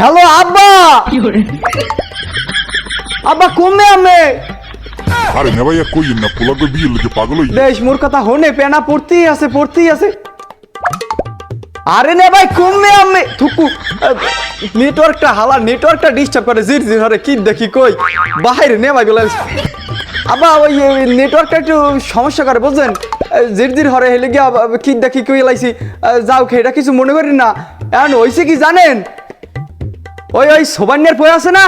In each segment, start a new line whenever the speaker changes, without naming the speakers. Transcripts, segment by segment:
Hello আব্বা! আব্বা কমে আমি।
আরে না ভাইয়া কই না পোলাগো বিয়ে লোকে পাগল হই
দেশ মোর কথা হনে পেনা পড়তেই আছে পড়তেই আছে। আরে নে ভাই কমে আমি। থুকু নেটওয়ার্কটা হালা নেটওয়ার্কটা ডিস্টার্ব করে জির জির হরে কি দেখি কই? বাইরে নে ভাই বলে আবার ওই নেটওয়ার্কটা একটু সমস্যা করে বুঝছেন? জির জির হরে হেলে গিয়া কি দেখি কই লাইছি। যাও খেটা কিছু মনে করি না। এখন হইছে কি জানেন? ওই ওই সোবান্যের পয় আছে না?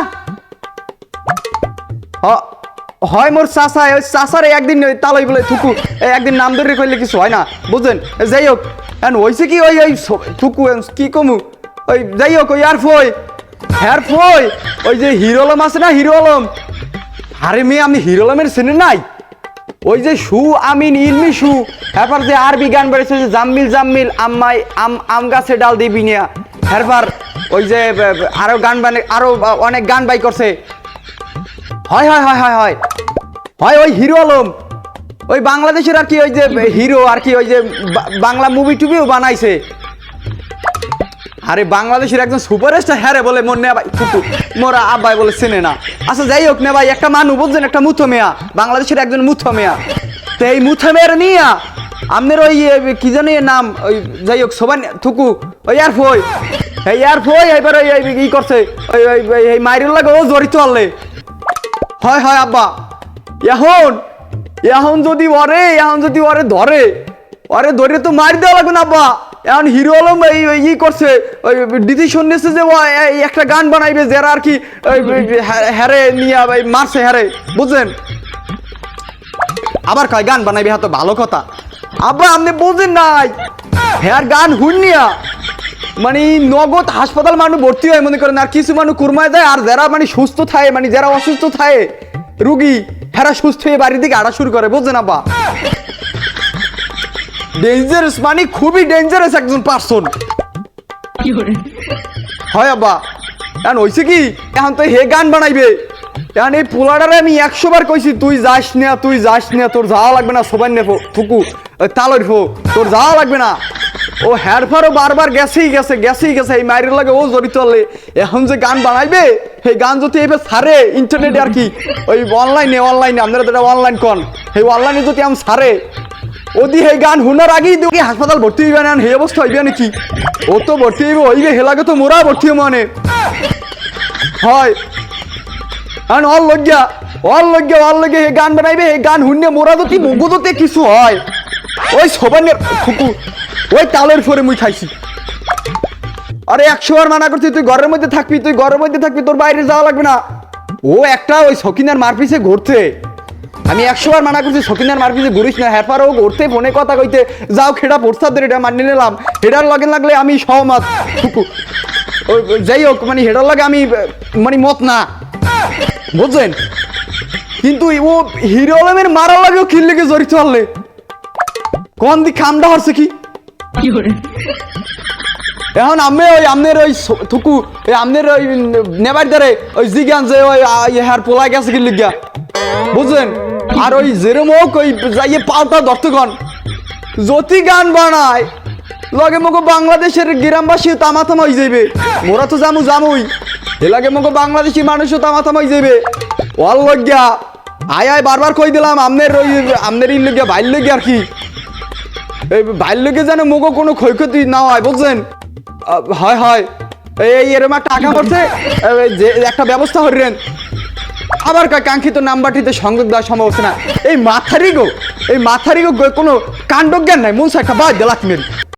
হয় মোর চাষা ওই চাষার একদিন তালই বলে থুকু একদিন নাম ধরে কইলে কিছু হয় না বুঝলেন যাই হোক এখন হয়েছে কি ওই ওই থুকু কি কমু? ওই যাই হোক, ওই আর ফই হ্যার ফই, ওই যে হিরো আলম আছে না, হিরো আলম? আরে মেয়ে, আমি হিরো আলমের চেনে নাই? ওই যে সু আমিন ইলমি সু এরপর যে আরবি গান বেড়েছে যে জাম্মিল জাম্মিল, আম্মাই, আম আম গাছে ডাল দিবি নিয়া এরপর ওই যে আরও গান বানে, আরও অনেক গান বাই করছে। হয় হয় হয় হয় হয়। হয়, ওই হিরো আলম। ওই বাংলাদেশের আর কি ওই যে হিরো আর কি ওই যে বাংলা মুভি টুভিও বানাইছে। আরে, বাংলাদেশের একজন সুপারস্টার হ্যাঁ রে বলে, মোর নে ভাই ফুটু মোরা আব্বাই বলে চেনে না। আচ্ছা যাই হোক নে ভাই, একটা মানুষ বুঝছেন একটা মুথো মেয়া। বাংলাদেশের একজন মুথো মেয়া। তো এই মুথো মেয়ের নিয়া আপনার ওই কি জানি নাম, ওই, যাই হোক সবাই থুকু, ওই আর ফই ই করছে। ও হয় হয়, আব্বা। যদি যদি ডিসিশন নিয়েছে যে একটা গান বানাইবে, যারা আর কি হ্যাঁ- হ্যারে নিয়ে মারছে, হ্যারে। বুঝলেন আবার কয়, গান বানাইবে হ্যাঁ ভালো কথা। আব্বা, আপনি বুঝেন নাই। হ্যাঁ গান হুন্নিয়া মানে নগদ হাসপাতাল মানুষ ভর্তি হয় মনে করেন আর কিছু মানুষ কুরমায় যায় আর যারা মানে সুস্থ থাকে মানে যারা অসুস্থ থাকে রুগী হেরা সুস্থ হয়ে বাড়ির দিকে আড়া শুরু করে বুঝছেন আব্বা? ডেঞ্জারাস মানে খুবই ডেঞ্জারাস একজন পার্সন হয় আব্বা। এখন হয়েছে কি এখন তো হে গান বানাইবে। এখন এই পোলাডারে আমি একশো বার কইছি তুই যাস না তুই যাস না তোর যাওয়া লাগবে না সবাই নেব থুকু তালর ফো তোর যাওয়া লাগবে না। ও হ্যারফারও বারবার গেছেই গেছে গেছেই গেছে, এই মায়ের লাগে ও জড়িত হলে। এখন যে গান বানাইবে, সেই গান যদি এবার সারে ইন্টারনেটে আর কি, ওই অনলাইনে অনলাইনে আপনারা তো অনলাইন কন। সেই অনলাইনে যদি আমি সারে ওদি সেই গান হুনার আগেই দেখি হাসপাতাল ভর্তি হইবে না, সেই অবস্থা হইবে নাকি? ও তো ভর্তি হইবে হইবে হেলাগে তো মোরা ভর্তি হইব মানে। হয়। আর অল লজ্ঞা অল লজ্ঞা অল লজ্ঞা এই গান বানাইবে এই গান হুন্নে মোরা যদি মগুদতে কিছু হয়। ওই সবানের ফুকু, ওই তালের ফরে মুই খাইছি। আরে একশো বার মানা করছি, তুই ঘরের মধ্যে থাকবি, তুই ঘরের মধ্যে থাকবি, তোর বাইরে যাওয়া লাগবে না। ও একটা ওই সকিনার মারপিসে ঘুরছে আমি একশো বার মানা করছি, সকিনার মারপিসে ঘুরিস না হ্যাপার ও ঘুরতে, ফোনে কথা কইতে, যাও খেড়া প্রস্তাব ধরে এটা মানিয়ে নিলাম। হেডার লগে লাগলে আমি সহমত, ফুকু। যাই হোক মানে হেডার লাগে আমি মানে মত না। বুঝছেন? কিন্তু ও হিরো আলমের মারা লাগেও খিল্লিকে জড়িত হলে কোন দিক খামটা হচ্ছে কি? এখন আমি ওই আমনের ওই থুকু ওই আমনের ওই নেবার দ্বারে ওই জিগান যে ওই ইয়ে হার পোলাই গেছে কি লিগা? বুঝলেন? আর ওই যেরম হোক ওই যাইয়ে পাওটা দর্তগণ। যদি গান বানায় লগে মগো বাংলাদেশের গ্রামবাসী তামাথামা হয়ে যাইবে। মোরা তো জামু জামুই এ লাগে মগো বাংলাদেশি মানুষও তামাথামা হয়ে যাইবে। ওয়াল লজ্ঞা আয় আয় বারবার কই দিলাম আমনের ওই আমনের ইন লজ্ঞা বাইর লজ্ঞা আর কি। এই বাল্যকে যেন মুখো কোনো ক্ষয়ক্ষতি না হয়, বুঝছেন? হয় হয়। এই এরম একটা আঁকা পড়ছে যে, একটা ব্যবস্থা হরিলেন আবার কাঙ্ক্ষিত নাম্বারটিতে সংযোগ দেওয়া সম্ভব হচ্ছে না। এই মাথারি গো এই মাথারি গো কোনো কাণ্ডজ্ঞান নাই। মূল একটা বাদ দেলাক মেরি।